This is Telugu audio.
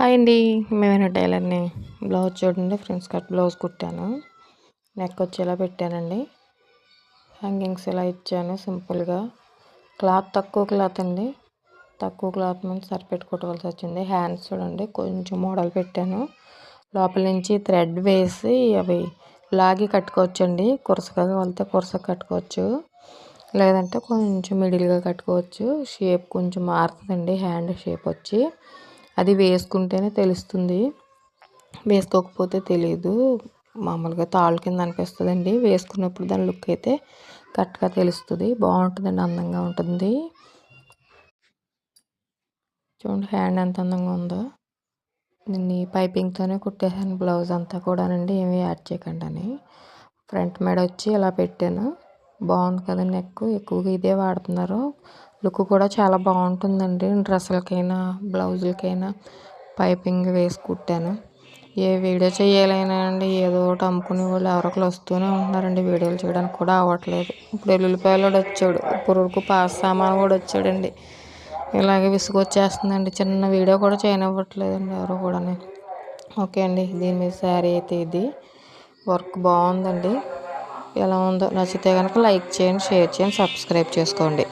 హాయ్ అండి. మేమైనా టైలర్ని బ్లౌజ్ చూడండి ఫ్రెండ్స్ కట్ బ్లౌజ్ కుట్టాను. నెక్ వచ్చి ఇలా పెట్టానండి. హ్యాంగింగ్స్ ఇలా ఇచ్చాను సింపుల్గా. క్లాత్ తక్కువ క్లాత్ అండి. తక్కువ క్లాత్ మీద సరిపెట్టుకోవలసి వచ్చింది. హ్యాండ్స్ చూడండి కొంచెం మోడల్ పెట్టాను. లోపల నుంచి థ్రెడ్ వేసి అవి లాగి కట్టుకోవచ్చండి. కురసగా వెళ్తే కురసగా కట్టుకోవచ్చు. లేదంటే కొంచెం మిడిల్గా కట్టుకోవచ్చు. షేప్ కొంచెం మారుతుందండి. హ్యాండ్ షేప్ వచ్చి. అది వేసుకుంటేనే తెలుస్తుంది. వేసుకోకపోతే తెలియదు మామూలుగా తాళ్ళు కింద అనిపిస్తుందండి. వేసుకున్నప్పుడు దాని లుక్ అయితే కరెక్ట్గా తెలుస్తుంది. బాగుంటుందండి అందంగా ఉంటుంది. చూడండి హ్యాండ్ ఎంత అందంగా ఉందో. నేను ఈ పైపింగ్తోనే కుట్టేసాను బ్లౌజ్ అంతా కూడానండి. ఏమీ యాడ్ చేయకుండా అని ఫ్రంట్ మెడ వచ్చి ఇలా పెట్టాను. బాగుంది కదండి నెక్ ఎక్కువగా ఇదే వాడుతున్నారు. లుక్ కూడా చాలా బాగుంటుందండి. డ్రెస్సులకైనా బ్లౌజులకైనా. పైపింగ్ వేసి కుట్టాను. ఏ వీడియో చేయాలైనా అండి ఏదో ఒకటి అమ్ముకునే వాళ్ళు ఎవరొకరు వస్తూనే ఉంటున్నారండి. వీడియోలు చేయడానికి కూడా అవ్వట్లేదు. ఇప్పుడు ఎల్లుల్లిపాయలు వచ్చాడు. పురుగుకు పాస్ సామాన్ కూడా వచ్చాడండి. ఇలాగే విసుగొచ్చేస్తుందండి. చిన్న వీడియో కూడా చేయనివ్వట్లేదండి ఎవరు కూడా ఓకే అండి. దీని మీద శారీ అయితే ఇది. వర్క్ బాగుందండి. ఎలా ఉందో నచ్చితే కనుక లైక్ చేయండి షేర్ చేయండి సబ్స్క్రైబ్ చేసుకోండి.